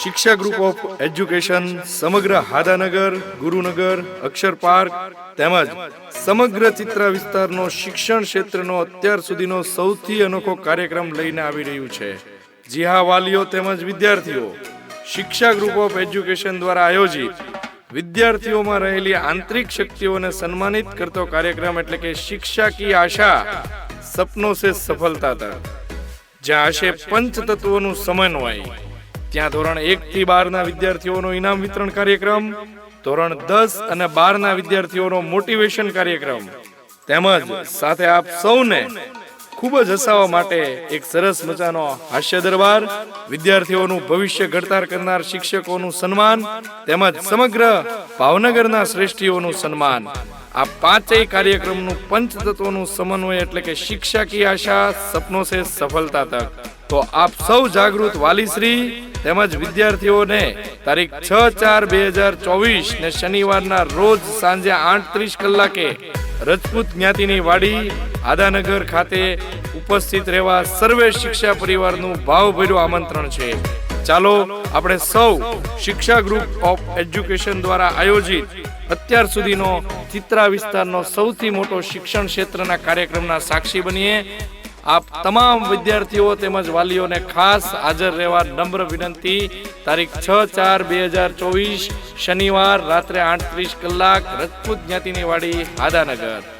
શિક્ષા group of education સમગ્ર હાદાનગર, ગુરુનગર, અક્ષર park તેમજ સમગ્ર ચિત્રા વિસ્તારનો શિક્ષણ ક્ષેત્રનો અત્યાર સુધીનો સૌથી અનોખો કાર્યક્રમ લઈને આવી રહ્યું છે. જીહા વાલીઓ તેમજ વિદ્યાર્થીઓ, શિક્ષા ગ્રુપ ઓફ એજ્યુકેશન દ્વારા આયોજિત વિદ્યાર્થીઓમાં રહેલી આંતરિક શક્તિઓને સન્માનિત કરતો કાર્યક્રમ એટલે કે શિક્ષા કી આશા સપનો સે સફળતા તક, જ્યાં હશે પંચ તત્વોનું સમન્વય ત્યાં ધોરણ એક થી બાર ના વિદ્યાર્થીઓનો ઇનામ વિતરણ કાર્યક્રમ, ધોરણ દસ અને બાર ના વિદ્યાર્થીઓનો મોટિવેશન કાર્યક્રમ. તેમજ સાથે આપ સૌને ખૂબ જ હસાવવા માટે એક સરસ મજાનો હાસ્ય દરબાર, વિદ્યાર્થીઓનું ભવિષ્ય ઘડતર કરનાર શિક્ષકોનું સન્માન, તેમજ સમગ્ર ભાવનગરના શ્રેષ્ઠીઓનું સન્માન. આ પાંચેય કાર્યક્રમનું પંચતત્વનું સમન્વય એટલે કે શિક્ષા કી આશા, સપનો સે સફળતા તક. તો આપ સૌ જાગૃત વાલીશ્રી તેમજ વિદ્યાર્થીઓને તારીખ છ ચાર બે હજાર ચોવીસ ને શનિવારના રોજ સાંજે આઠ ત્રીસ કલાકે રજપૂત જ્ઞાતિની વાડી, આદાનગર ખાતે ઉપસ્થિત રહેવા સર્વે શિક્ષા પરિવારનું ભાવભર્યું આમંત્રણ છે. ચાલો આપણે સૌ શિક્ષા ગ્રુપ ઓફ એજ્યુકેશન દ્વારા આયોજિત અત્યાર સુધીનો ચિત્રા વિસ્તારનો સૌથી મોટો શિક્ષણ ક્ષેત્રના કાર્યક્રમના સાક્ષી બનીએ. આપ તમામ વિદ્યાર્થીઓ તેમજ વાલીઓને ખાસ હાજર રહેવા નમ્ર વિનંતી. તારીખ છ ચાર બે હજાર ચોવીસ, શનિવાર રાત્રે આઠત્રીસ કલાક રજપૂત જ્ઞાતિની વાડી આદાનગર